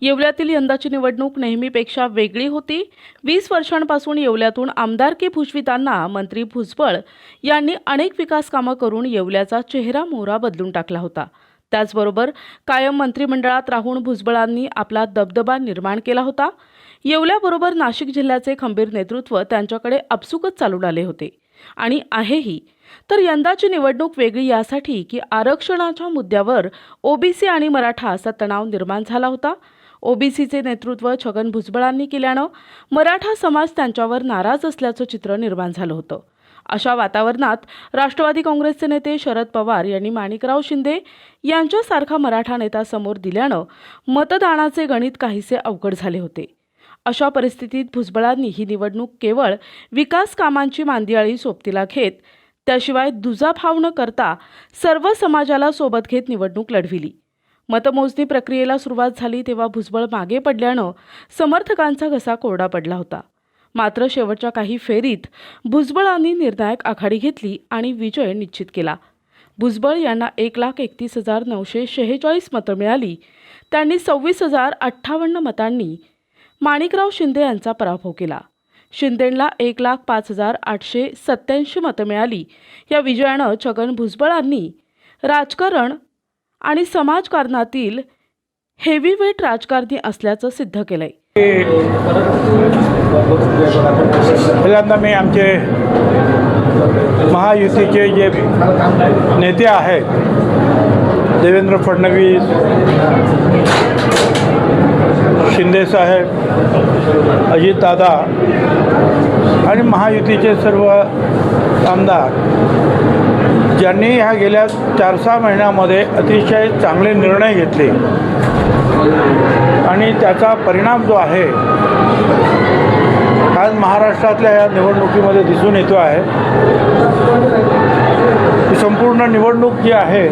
येवल्यातील यंदाची निवडणूक नेहमीपेक्षा वेगळी होती. वीस वर्षांपासून येवल्यातून आमदारकी भुजवितांना मंत्री भुजबळ यांनी अनेक विकास कामं करून येवल्याचा चेहरा मोहरा बदलून टाकला होता. त्याचबरोबर कायम मंत्रिमंडळात राहून भुजबळांनी आपला दबदबा निर्माण केला होता. येवल्याबरोबर नाशिक जिल्ह्याचे खंबीर नेतृत्व त्यांच्याकडे आपसुकच चालून आले होते. आणि आहेही. तर यंदाची निवडणूक वेगळी यासाठी की आरक्षणाच्या मुद्द्यावर ओबीसी आणि मराठा असा तणाव निर्माण झाला होता. ओबीसीचे नेतृत्व छगन भुजबळांनी केल्यानं मराठा समाज त्यांच्यावर नाराज असल्याचं चित्र निर्माण झालं होतं. अशा वातावरणात राष्ट्रवादी काँग्रेसचे नेते शरद पवार यांनी माणिकराव शिंदे यांच्यासारखा मराठा नेता समोर दिल्यानं मतदानाचे गणित काहीसे अवघड झाले होते. अशा परिस्थितीत भुजबळांनी ही निवडणूक केवळ विकास कामांची मांदियाळी सोबतीला घेत त्याशिवाय दुजाभाव न करता सर्व समाजाला सोबत घेत निवडणूक लढविली. मतमोजणी प्रक्रियेला सुरुवात झाली तेव्हा भुजबळ मागे पडल्यानं समर्थकांचा घसा कोरडा पडला होता. मात्र शेवटच्या काही फेरीत भुजबळांनी निर्णायक आघाडी घेतली आणि विजय निश्चित केला. भुजबळ यांना एक लाख एकतीस हजार नऊशे शेहेचाळीस मतं मिळाली. त्यांनी सव्वीस हजार अठ्ठावन्न मतांनी माणिकराव शिंदे यांचा पराभव केला. शिंदेंना एक लाख पाच हजार आठशे सत्याऐंशी मतं मिळाली. या विजयानं छगन भुजबळांनी राजकारण आणि समाजकारणातील हेवीवेट राजकारणी असल्याचं सिद्ध केलंय. पहिल्यांदा मी आमचे महायुतीचे जे नेते आहेत देवेंद्र फडणवीस शिंदेसाहेब अजितदादा आणि महायुतीचे सर्व आमदार ज्यांनी ह्या गेल्या चार सहा महिन्यामध्ये अतिशय चांगले निर्णय घेतले. आणि त्याचा परिणाम जो आहे आज महाराष्ट्रातल्या या निवडणुकीमध्ये दिसून येतो आहे. ही संपूर्ण निवडणूक जी आहे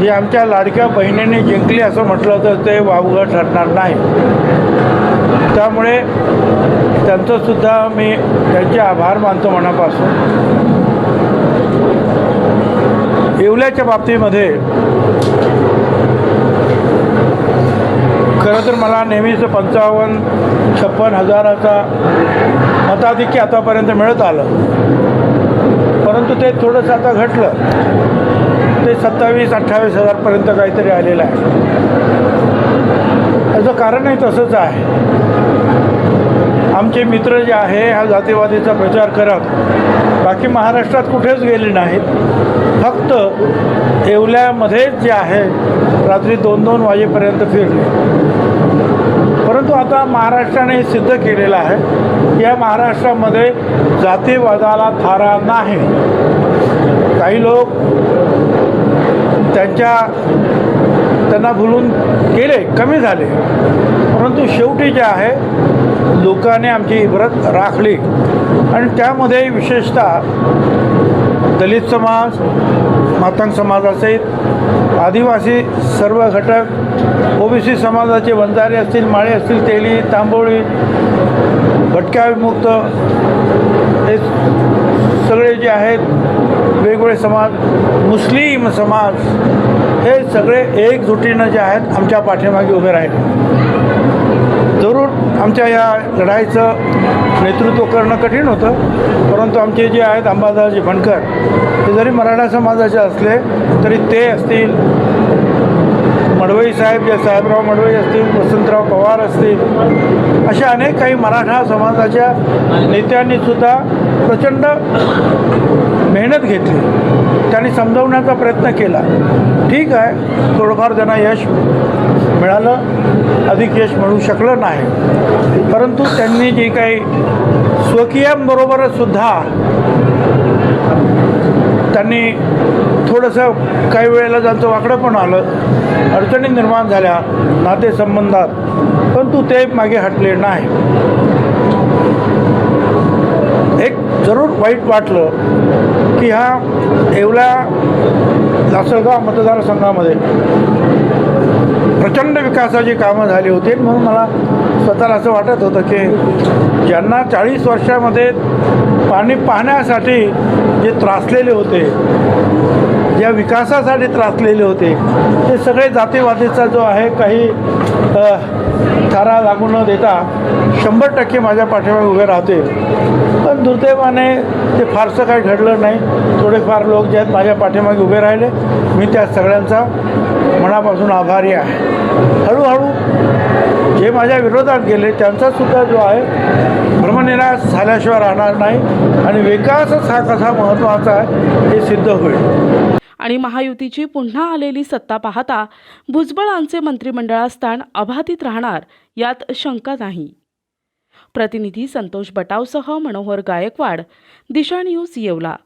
ही आमच्या लाडक्या बहिणीने जिंकली असं म्हटलं तर ते वावगं ठरणार नाही. त्यामुळे त्यांचंसुद्धा मी त्यांचे आभार मानतो मनापासून. येवल्याच्या बाबतीमध्ये खरं तर मला नेहमीच पंचावन्न छप्पन हजाराचा मताधिक्य आतापर्यंत मिळत आलं. परंतु ते थोडंसं आता घटलं. ते सत्तावीस अठ्ठावीस हजारपर्यंत काहीतरी आलेलं आहे. त्याचं कारणही तसंच आहे. आमचे मित्र जे आहे हा जातीवादीचा प्रचार करत बाकी महाराष्ट्रात कुठेच गेले नाहीत. फक्त येवल्यामध्येच जे आहे रात्री दोन दोन वाजेपर्यंत फिरले. परंतु आता महाराष्ट्राने हे सिद्ध केलेलं आहे या महाराष्ट्रामध्ये जातीवादाला थारा नाही. काही लोक त्यांच्या त्यांना भुलून गेले कमी झाले. परंतु शेवटी जे आहे लोकांनी आमची इब्रत राखली. आणि त्यामध्ये विशेषतः दलित समाज मातंग समाज असेल आदिवासी सर्व घटक ओबीसी समाजाचे वंजारे असतील माळे असतील तेली तांबोळी भटक्या विमुक्त हे सगळे जे आहेत वेगवेगळे समाज मुस्लिम समाज हे सगळे एकजुटीनं जे आहेत आमच्या पाठीमागे उभे राहिले. जरूर आमच्या या लढाईचं नेतृत्व करणं कठीण होतं परंतु आमचे जे आहेत अंबादासजी बनकर ते जरी मराठा समाजाचे असले तरी ते असतील. मडवई साहेब जे साहेबराव मडवई असतील वसंतराव पवार असतील अशा अनेक काही मराठा समाजाच्या नेत्यांनीसुद्धा प्रचंड मेहनत घेतली. त्यांनी समजवण्याचा प्रयत्न केला. ठीक आहे थोडंफार त्यांना यश मिळालं. अधिक यश मिळू शकलं नाही. परंतु त्यांनी जे काही स्वकीयांबरोबरच सुद्धा त्यांनी थोडंसं काही वेळेला त्यांचं वाकडं पण आलं. अडचणी निर्माण झाल्या नातेसंबंधात. परंतु ते मागे हटले नाही. जरूर वाईट वाटलं की ह्या येवला लासलगाव मतदारसंघामध्ये प्रचंड विकासाची कामं झाली होती. म्हणून मला स्वतःला असं वाटत होतं की ज्यांना चाळीस वर्षामध्ये पाणी पाहण्यासाठी जे त्रासलेले होते ज्या विकासासाठी त्रासलेले होते. ते सगळे जातीवादीचा जो आहे काही थारा लागू न देता शंभर टक्के माझ्या पाठीमागे उभे राहते. पण दुर्दैवाने ते फारसं काही घडलं नाही. थोडेफार लोक जे आहेत माझ्या पाठीमागे उभे राहिले. मी त्या सगळ्यांचा मनापासून आभारी आहे. हळूहळू जे माझ्या विरोधात गेले त्यांचासुद्धा जो आहे भ्रमनिराश झाल्याशिवाय राहणार नाही. आणि विकासच हा कसा महत्त्वाचा आहे हे सिद्ध होईल. आणि महायुतीची पुन्हा आलेली सत्ता पाहता भुजबळांचे मंत्रिमंडळात स्थान अबाधित राहणार यात शंका नाही. प्रतिनिधी संतोष बटावसह मनोहर गायकवाड दिशा न्यूज येवला.